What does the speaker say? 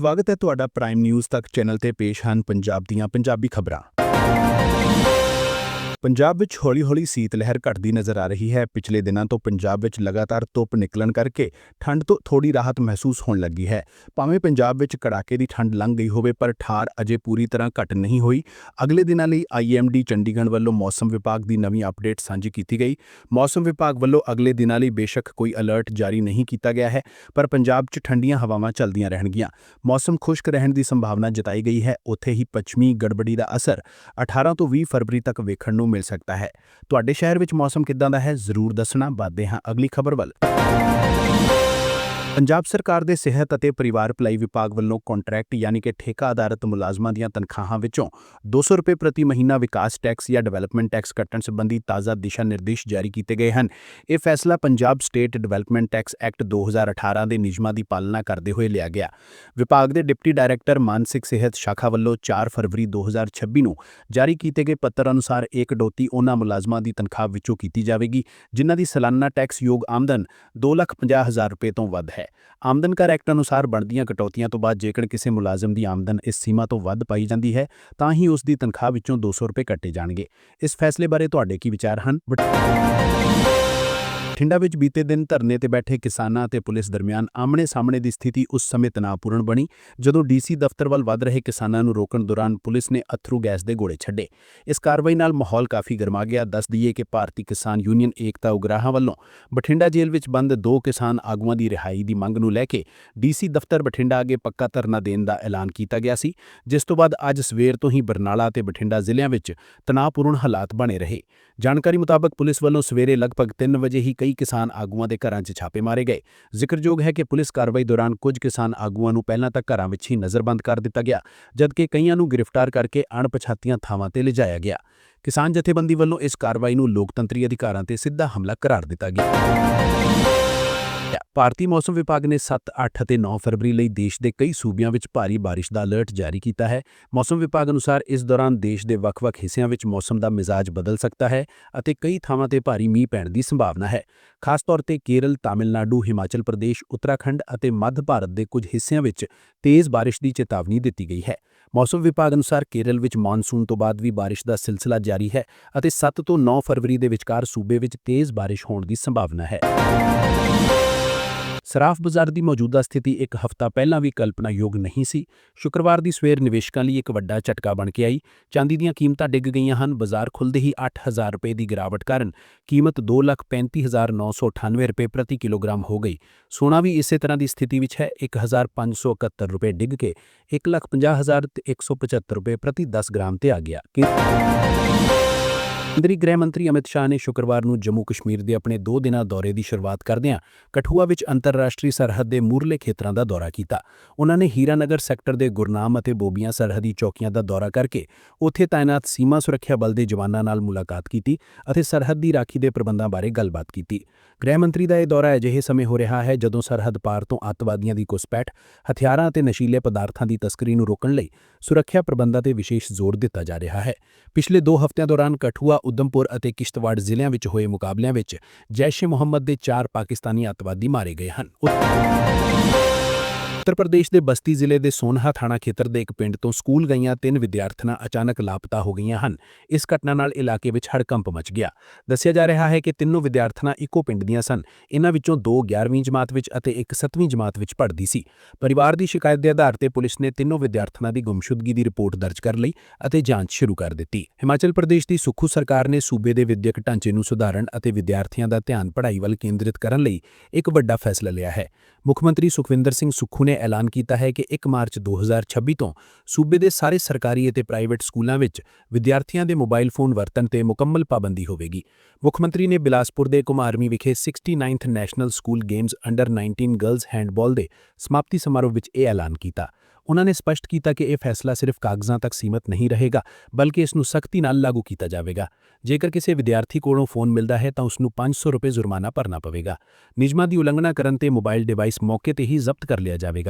ਸਵਾਗਤ ਹੈ ਤੁਹਾਡਾ ਪ੍ਰਾਈਮ ਨਿਊਜ਼ ਤੱਕ ਚੈਨਲ ਤੇ ਪੇਸ਼ ਹਨ ਪੰਜਾਬ ਦੀਆਂ ਪੰਜਾਬੀ ਖਬਰਾਂ। ਪੰਜਾਬ ਵਿੱਚ ਹੌਲੀ-ਹੌਲੀ ਸੀਤ ਲਹਿਰ ਘਟਦੀ ਨਜ਼ਰ ਆ ਰਹੀ ਹੈ। ਪਿਛਲੇ ਦਿਨਾਂ ਤੋਂ ਪੰਜਾਬ ਵਿੱਚ ਲਗਾਤਾਰ ਧੁੱਪ ਨਿਕਲਣ ਕਰਕੇ ਠੰਡ ਤੋਂ ਥੋੜੀ ਰਾਹਤ ਮਹਿਸੂਸ ਹੋਣ ਲੱਗੀ ਹੈ। ਭਾਵੇਂ ਪੰਜਾਬ ਵਿੱਚ ਕੜਾਕੇ ਦੀ ਠੰਡ ਲੰਘ ਗਈ ਹੋਵੇ, ਪਰ ਠਾਰ ਅਜੇ ਪੂਰੀ ਤਰ੍ਹਾਂ ਘਟ ਨਹੀਂ ਹੋਈ। ਅਗਲੇ ਦਿਨਾਂ ਲਈ ਆਈਐਮਡੀ ਚੰਡੀਗੜ੍ਹ ਵੱਲੋਂ ਮੌਸਮ ਵਿਭਾਗ ਦੀ ਨਵੀਂ ਅਪਡੇਟ ਸਾਂਝੀ ਕੀਤੀ ਗਈ। ਮੌਸਮ ਵਿਭਾਗ ਵੱਲੋਂ ਅਗਲੇ ਦਿਨਾਂ ਲਈ ਬੇਸ਼ੱਕ ਕੋਈ ਅਲਰਟ ਜਾਰੀ ਨਹੀਂ ਕੀਤਾ ਗਿਆ ਹੈ, ਪਰ ਪੰਜਾਬ 'ਚ ਠੰਡੀਆਂ ਹਵਾਵਾਂ ਚੱਲਦੀਆਂ ਰਹਿਣਗੀਆਂ। ਮੌਸਮ ਖੁਸ਼ਕ ਰਹਿਣ ਦੀ ਸੰਭਾਵਨਾ ਜਤਾਈ ਗਈ ਹੈ। ਉੱਥੇ ਹੀ ਪੱਛਮੀ ਗੜਬੜੀ ਦਾ ਅਸਰ 18 ਤੋਂ 20 ਫਰਵਰੀ ਤੱਕ ਵੇਖਣ ਨੂੰ ਮਿਲ ਸਕਦਾ ਹੈ। ਤੁਹਾਡੇ ਸ਼ਹਿਰ ਵਿੱਚ ਮੌਸਮ ਕਿੱਦਾਂ ਦਾ ਹੈ? ਜ਼ਰੂਰ ਦੱਸਣਾ। ਬਾਦੇ ਹਾਂ ਅਗਲੀ ਖਬਰ ਵੱਲ। ਪੰਜਾਬ ਸਰਕਾਰ ਦੇ ਸਿਹਤ ਅਤੇ ਪਰਿਵਾਰ ਭਲਾਈ ਵਿਭਾਗ ਵੱਲੋਂ ਕੰਟਰੈਕਟ ਯਾਨੀ ਕਿ ਠੇਕਾ ਆਧਾਰਿਤ ਮੁਲਾਜ਼ਮਾਂ ਦੀਆਂ ਤਨਖਾਹਾਂ ਵਿੱਚੋਂ 200 ਰੁਪਏ ਪ੍ਰਤੀ ਮਹੀਨਾ ਵਿਕਾਸ ਟੈਕਸ ਜਾਂ ਡਿਵੈਲਪਮੈਂਟ ਟੈਕਸ ਕੱਟਣ ਸੰਬੰਧੀ ਤਾਜ਼ਾ ਦਿਸ਼ਾ ਨਿਰਦੇਸ਼ ਜਾਰੀ ਕੀਤੇ ਗਏ ਹਨ। ਇਹ ਫੈਸਲਾ Punjab state development tax act 2018 ਦੇ ਨਿਯਮਾਂ ਦੀ ਪਾਲਣਾ ਕਰਦੇ ਹੋਏ ਲਿਆ ਗਿਆ। ਵਿਭਾਗ ਦੇ ਡਿਪਟੀ ਡਾਇਰੈਕਟਰ ਮਾਨਸਿਕ ਸਿਹਤ ਸ਼ਾਖਾ ਵੱਲੋਂ 4 ਫਰਵਰੀ 2026 ਨੂੰ ਜਾਰੀ ਕੀਤੇ ਗਏ ਪੱਤਰ ਅਨੁਸਾਰ ਇਹ ਕਟੌਤੀ ਉਹਨਾਂ ਮੁਲਾਜ਼ਮਾਂ ਦੀ ਤਨਖਾਹ ਵਿੱਚੋਂ ਕੀਤੀ ਜਾਵੇਗੀ ਜਿਨ੍ਹਾਂ ਦੀ ਸਾਲਾਨਾ ਟੈਕਸ ਯੋਗ ਆਮਦਨ 2,50,000 ਰੁਪਏ ਤੋਂ ਵੱਧ ਹੈ। ਆਮਦਨ ਕਰ ਐਕਟ ਅਨੁਸਾਰ ਬਣਦੀਆਂ ਕਟੌਤੀਆਂ ਤੋਂ ਬਾਅਦ ਜੇਕਰ ਕਿਸੇ ਮੁਲਾਜ਼ਮ ਦੀ ਆਮਦਨ ਇਸ ਸੀਮਾ ਤੋਂ ਵੱਧ ਪਾਈ ਜਾਂਦੀ ਹੈ, ਤਾਂ ਹੀ ਉਸ ਦੀ ਤਨਖਾਹ ਵਿੱਚੋਂ 200 ਰੁਪਏ ਕੱਟੇ ਜਾਣਗੇ। ਇਸ ਫੈਸਲੇ ਬਾਰੇ ਤੁਹਾਡੇ ਕੀ ਵਿਚਾਰ ਹਨ? ਬਠਿੰਡਾ ਵਿੱਚ ਬੀਤੇ ਦਿਨ ਧਰਨੇ ਤੇ ਬੈਠੇ ਕਿਸਾਨਾਂ ਅਤੇ ਪੁਲਿਸ ਦਰਮਿਆਨ ਆਮਣੇ-ਸਾਹਮਣੇ ਦੀ ਸਥਿਤੀ ਉਸ ਸਮੇਂ ਤਣਾਅਪੂਰਨ ਬਣੀ, ਜਦੋਂ ਡੀਸੀ ਦਫ਼ਤਰ ਵੱਲ ਵੱਧ ਰਹੇ ਕਿਸਾਨਾਂ ਨੂੰ ਰੋਕਣ ਦੌਰਾਨ ਪੁਲਿਸ ਨੇ ਅਥਰੂ ਗੈਸ ਦੇ ਗੋਲੇ ਛੱਡੇ। ਇਸ ਕਾਰਵਾਈ ਨਾਲ ਮਾਹੌਲ ਕਾਫੀ ਗਰਮਾ ਗਿਆ। ਦੱਸ ਦਈਏ ਕਿ ਭਾਰਤੀ ਕਿਸਾਨ ਯੂਨੀਅਨ ਏਕਤਾ ਉਗਰਾਹਾਂ ਵੱਲੋਂ ਬਠਿੰਡਾ ਜੇਲ੍ਹ ਵਿੱਚ ਬੰਦ ਦੋ ਕਿਸਾਨ ਆਗੂਆਂ ਦੀ ਰਿਹਾਈ ਦੀ ਮੰਗ ਨੂੰ ਲੈ ਕੇ ਡੀਸੀ ਦਫ਼ਤਰ ਬਠਿੰਡਾ ਅੱਗੇ ਪੱਕਾ ਧਰਨਾ ਦੇਣ ਦਾ ਐਲਾਨ ਕੀਤਾ ਗਿਆ ਸੀ, ਜਿਸ ਤੋਂ ਬਾਅਦ ਅੱਜ ਸਵੇਰ ਤੋਂ ਹੀ ਬਰਨਾਲਾ ਅਤੇ ਬਠਿੰਡਾ ਜ਼ਿਲ੍ਹਿਆਂ ਵਿੱਚ ਤਣਾਅਪੂਰਨ ਹਾਲਾਤ ਬਣੇ ਰਹੇ। ਜਾਣਕਾਰੀ ਮੁਤਾਬਕ ਪੁਲਿਸ ਵੱਲੋਂ ਸਵੇਰੇ ਲਗਭਗ 3 ਵਜੇ ਹੀ ਕਈ ਕਿਸਾਨ ਆਗੂਆਂ ਦੇ ਘਰਾਂ 'ਚ ਛਾਪੇ ਮਾਰੇ ਗਏ। ਜ਼ਿਕਰਯੋਗ ਹੈ ਕਿ ਪੁਲਿਸ ਕਾਰਵਾਈ ਦੌਰਾਨ ਕੁਝ ਕਿਸਾਨ ਆਗੂਆਂ ਨੂੰ ਪਹਿਲਾਂ ਤਾਂ ਘਰਾਂ ਵਿੱਚ ਹੀ ਨਜ਼ਰਬੰਦ ਕਰ ਦਿੱਤਾ ਗਿਆ, ਜਦਕਿ ਕਈਆਂ ਨੂੰ ਗ੍ਰਿਫਤਾਰ ਕਰਕੇ ਅਣਪਛਾਤੀਆਂ ਥਾਵਾਂ ਤੇ ਲਿਜਾਇਆ ਗਿਆ। ਕਿਸਾਨ ਜਥੇਬੰਦੀ ਵੱਲੋਂ ਇਸ ਕਾਰਵਾਈ ਨੂੰ ਲੋਕਤੰਤਰੀ ਅਧਿਕਾਰਾਂ ਤੇ ਸਿੱਧਾ ਹਮਲਾ ਕਰਾਰ ਦਿੱਤਾ ਗਿਆ। ਭਾਰਤੀ ਮੌਸਮ ਵਿਭਾਗ ਨੇ 7, 8 ਅਤੇ 9 ਫਰਵਰੀ ਲਈ ਦੇਸ਼ ਦੇ ਕਈ ਸੂਬਿਆਂ ਵਿੱਚ ਭਾਰੀ ਬਾਰਿਸ਼ ਦਾ ਅਲਰਟ ਜਾਰੀ ਕੀਤਾ ਹੈ। ਮੌਸਮ ਵਿਭਾਗ ਅਨੁਸਾਰ ਇਸ ਦੌਰਾਨ ਦੇਸ਼ ਦੇ ਵੱਖ-ਵੱਖ ਹਿੱਸਿਆਂ ਵਿੱਚ ਮੌਸਮ ਦਾ ਮਿਜ਼ਾਜ ਬਦਲ ਸਕਦਾ ਹੈ ਅਤੇ ਕਈ ਥਾਵਾਂ ਤੇ ਭਾਰੀ ਮੀਂਹ ਪੈਣ ਦੀ ਸੰਭਾਵਨਾ ਹੈ। ਖਾਸ ਤੌਰ ਤੇ ਕੇਰਲ, ਤਾਮਿਲਨਾਡੂ, ਹਿਮਾਚਲ ਪ੍ਰਦੇਸ਼, ਉੱਤਰਾਖੰਡ ਅਤੇ ਮੱਧ ਭਾਰਤ ਦੇ ਕੁਝ ਹਿੱਸਿਆਂ ਵਿੱਚ ਤੇਜ਼ ਬਾਰਿਸ਼ ਦੀ ਚੇਤਾਵਨੀ ਦਿੱਤੀ ਗਈ ਹੈ। ਮੌਸਮ ਵਿਭਾਗ ਅਨੁਸਾਰ ਕੇਰਲ ਵਿੱਚ ਮੌਨਸੂਨ ਤੋਂ ਬਾਅਦ ਵੀ ਬਾਰਿਸ਼ ਦਾ ਸਿਲਸਿਲਾ ਜਾਰੀ ਹੈ ਅਤੇ 7 ਤੋਂ 9 ਫਰਵਰੀ ਦੇ ਵਿਚਕਾਰ ਸੂਬੇ ਵਿੱਚ ਤੇਜ਼ ਬਾਰਿਸ਼ ਹੋਣ ਦੀ ਸੰਭਾਵਨਾ ਹੈ। ਸਰਾਫ ਬਾਜ਼ਾਰ ਦੀ ਮੌਜੂਦਾ ਸਥਿਤੀ ਇੱਕ ਹਫ਼ਤਾ ਪਹਿਲਾਂ ਵੀ ਕਲਪਨਾਯੋਗ ਨਹੀਂ ਸੀ। ਸ਼ੁੱਕਰਵਾਰ ਦੀ ਸਵੇਰ ਨਿਵੇਸ਼ਕਾਂ ਲਈ ਇੱਕ ਵੱਡਾ ਝਟਕਾ ਬਣ ਕੇ ਆਈ। ਚਾਂਦੀ ਦੀਆਂ ਕੀਮਤਾਂ ਡਿੱਗ ਗਈਆਂ ਹਨ। ਬਾਜ਼ਾਰ ਖੁੱਲਦੇ ਹੀ 8000 ਰੁਪਏ ਦੀ ਗਿਰਾਵਟ ਕਾਰਨ ਕੀਮਤ 235998 ਰੁਪਏ ਪ੍ਰਤੀ ਕਿਲੋਗ੍ਰਾਮ ਹੋ ਗਈ। ਸੋਨਾ ਵੀ ਇਸੇ ਤਰ੍ਹਾਂ ਦੀ ਸਥਿਤੀ ਵਿੱਚ ਹੈ। 1571 ਰੁਪਏ ਡਿੱਗ ਕੇ 150175 ਰੁਪਏ ਪ੍ਰਤੀ 10 ਗ੍ਰਾਮ ਤੇ ਆ ਗਿਆ। ਕੇਂਦਰੀ ਗ੍ਰਹਿ ਮੰਤਰੀ ਅਮਿਤ ਸ਼ਾਹ ਨੇ ਸ਼ੁੱਕਰਵਾਰ ਨੂੰ ਜੰਮੂ ਕਸ਼ਮੀਰ ਦੇ ਆਪਣੇ 2 ਦਿਨਾਂ ਦੌਰੇ ਦੀ ਸ਼ੁਰੂਆਤ ਕਰਦਿਆਂ ਕਠੂਆ ਵਿੱਚ ਅੰਤਰਰਾਸ਼ਟਰੀ ਸਰਹੱਦ ਦੇ ਮੂਰਲੇ ਖੇਤਰਾਂ ਦਾ ਦੌਰਾ ਕੀਤਾ। ਉਹਨਾਂ ਨੇ ਹੀਰਾਨਗਰ ਸੈਕਟਰ ਦੇ ਗੁਰਨਾਮ ਅਤੇ ਬੋਬੀਆਂ ਸਰਹੱਦੀ ਚੌਕੀਆਂ ਦਾ ਦੌਰਾ ਕਰਕੇ ਉੱਥੇ ਤਾਇਨਾਤ ਸੀਮਾ ਸੁਰੱਖਿਆ ਬਲ ਦੇ ਜਵਾਨਾਂ ਨਾਲ ਮੁਲਾਕਾਤ ਕੀਤੀ ਅਤੇ ਸਰਹੱਦੀ ਰਾਖੀ ਦੇ ਪ੍ਰਬੰਧਾਂ ਬਾਰੇ ਗੱਲਬਾਤ ਕੀਤੀ। ਗ੍ਰਹਿ ਮੰਤਰੀ ਦਾ ਇਹ ਦੌਰਾ ਅਜਿਹੇ ਸਮੇਂ ਹੋ ਰਿਹਾ ਹੈ ਜਦੋਂ ਸਰਹੱਦ ਪਾਰ ਤੋਂ ਅੱਤਵਾਦੀਆਂ ਦੀ ਘੁਸਪੈਠ, ਹਥਿਆਰਾਂ ਅਤੇ ਨਸ਼ੀਲੇ ਪਦਾਰਥਾਂ ਦੀ ਤਸਕਰੀ ਨੂੰ ਰੋਕਣ ਲਈ ਸੁਰੱਖਿਆ ਪ੍ਰਬੰਧਾਂ ਤੇ ਵਿਸ਼ੇਸ਼ ਜ਼ੋਰ ਦਿੱਤਾ ਜਾ ਰਿਹਾ ਹੈ। ਪਿਛਲੇ 2 ਹਫ਼ਤਿਆਂ ਦੌਰਾਨ ਕਠੂਆ ਉਦਮਪੁਰ ਅਤੇ ਕਿਸ਼ਤਵਾੜ ਜ਼ਿਲ੍ਹਿਆਂ ਵਿੱਚ ਹੋਏ ਮੁਕਾਬਲਿਆਂ ਵਿੱਚ ਜੈਸ਼-ਏ-ਮੁਹੰਮਦ ਦੇ ਚਾਰ ਪਾਕਿਸਤਾਨੀ ਅੱਤਵਾਦੀ ਮਾਰੇ ਗਏ ਹਨ। ਉੱਤਰ ਪ੍ਰਦੇਸ਼ ਦੇ ਬਸਤੀ ਜ਼ਿਲ੍ਹੇ ਦੇ ਸੋਨਹਾ ਥਾਣਾ ਖੇਤਰ ਦੇ ਇੱਕ ਪਿੰਡ ਤੋਂ ਸਕੂਲ ਗਈਆਂ ਤਿੰਨ ਵਿਦਿਆਰਥਣਾਂ ਅਚਾਨਕ ਲਾਪਤਾ ਹੋ ਗਈਆਂ ਹਨ। ਇਸ ਘਟਨਾ ਨਾਲ ਇਲਾਕੇ ਵਿੱਚ ਹੜਕੰਪ ਮਚ ਗਿਆ। ਦੱਸਿਆ ਜਾ ਰਿਹਾ ਹੈ ਕਿ ਤਿੰਨੋਂ ਵਿਦਿਆਰਥਣਾਂ ਇੱਕੋ ਪਿੰਡ ਦੀਆਂ ਸਨ। ਇਹਨਾਂ ਵਿੱਚੋਂ ਦੋ 11ਵੀਂ ਜਮਾਤ ਵਿੱਚ ਅਤੇ ਇੱਕ 7ਵੀਂ ਜਮਾਤ ਵਿੱਚ ਪੜ੍ਹਦੀ ਸੀ। ਪਰਿਵਾਰ ਦੀ ਸ਼ਿਕਾਇਤ ਦੇ ਆਧਾਰ ਤੇ ਪੁਲਿਸ ਨੇ ਤਿੰਨੋਂ ਵਿਦਿਆਰਥਣਾਂ ਦੀ ਗੁੰਮਸ਼ੁਦਗੀ ਦੀ ਰਿਪੋਰਟ ਦਰਜ ਕਰ ਲਈ ਅਤੇ ਜਾਂਚ ਸ਼ੁਰੂ ਕਰ ਦਿੱਤੀ। ਹਿਮਾਚਲ ਪ੍ਰਦੇਸ਼ ਦੀ ਸੁਖੂ ਸਰਕਾਰ ਨੇ ਸੂਬੇ ਦੇ ਵਿਦਿਅਕ ਢਾਂਚੇ ਨੂੰ ਸੁਧਾਰਨ ਅਤੇ ਵਿਦਿਆਰਥੀਆਂ ਦਾ ਧਿਆਨ ਪੜ੍ਹਾਈ ਵੱਲ ਕੇਂਦਰਿਤ ਕਰਨ ਲਈ ਇੱਕ ਵੱਡਾ ਫੈਸਲਾ ਲਿਆ ਹੈ। ਮੁੱਖ ਮੰਤਰੀ ਸੁਖਵਿੰਦਰ ਸਿੰਘ ਸੁੱਖੂ ਨੇ ਐਲਾਨ ਕੀਤਾ ਹੈ ਕਿ 1 ਮਾਰਚ 2026 ਤੋਂ ਸੂਬੇ ਦੇ ਸਾਰੇ ਸਰਕਾਰੀ ਅਤੇ ਪ੍ਰਾਈਵੇਟ ਸਕੂਲਾਂ ਵਿੱਚ ਵਿਦਿਆਰਥੀਆਂ ਦੇ ਮੋਬਾਈਲ ਫੋਨ ਵਰਤਣ ਤੇ ਮੁਕੰਮਲ ਪਾਬੰਦੀ ਹੋਵੇਗੀ। ਮੁੱਖ ਮੰਤਰੀ ਨੇ ਬਿਲਾਸਪੁਰ ਦੇ ਕੁਮਾਰਵੀ ਵਿਖੇ 69th national school games under 19 girls handball ਦੇ ਸਮਾਪਤੀ ਸਮਾਰੋਹ ਵਿੱਚ ਇਹ ਐਲਾਨ ਕੀਤਾ। ਉਹਨਾਂ ਨੇ ਸਪਸ਼ਟ ਕੀਤਾ ਕਿ ਇਹ ਫੈਸਲਾ ਸਿਰਫ ਕਾਗਜ਼ਾਂ ਤੱਕ ਸੀਮਤ ਨਹੀਂ ਰਹੇਗਾ, ਬਲਕਿ ਇਸ ਨੂੰ ਸਖਤੀ ਨਾਲ ਲਾਗੂ ਕੀਤਾ ਜਾਵੇਗਾ। ਜੇਕਰ ਕਿਸੇ ਵਿਦਿਆਰਥੀ ਕੋਲੋਂ ਫੋਨ ਮਿਲਦਾ ਹੈ, ਤਾਂ ਉਸ ਨੂੰ 500 ਰੁਪਏ ਜੁਰਮਾਨਾ ਭਰਨਾ ਪਵੇਗਾ। ਨਿਯਮਾਂ ਦੀ ਉਲੰਘਣਾ ਕਰਨ ਤੇ ਮੋਬਾਈਲ ਡਿਵਾਈਸ ਮੌਕੇ ਤੇ ਹੀ ਜ਼ਬਤ ਕਰ ਲਿਆ ਜਾਵੇਗਾ।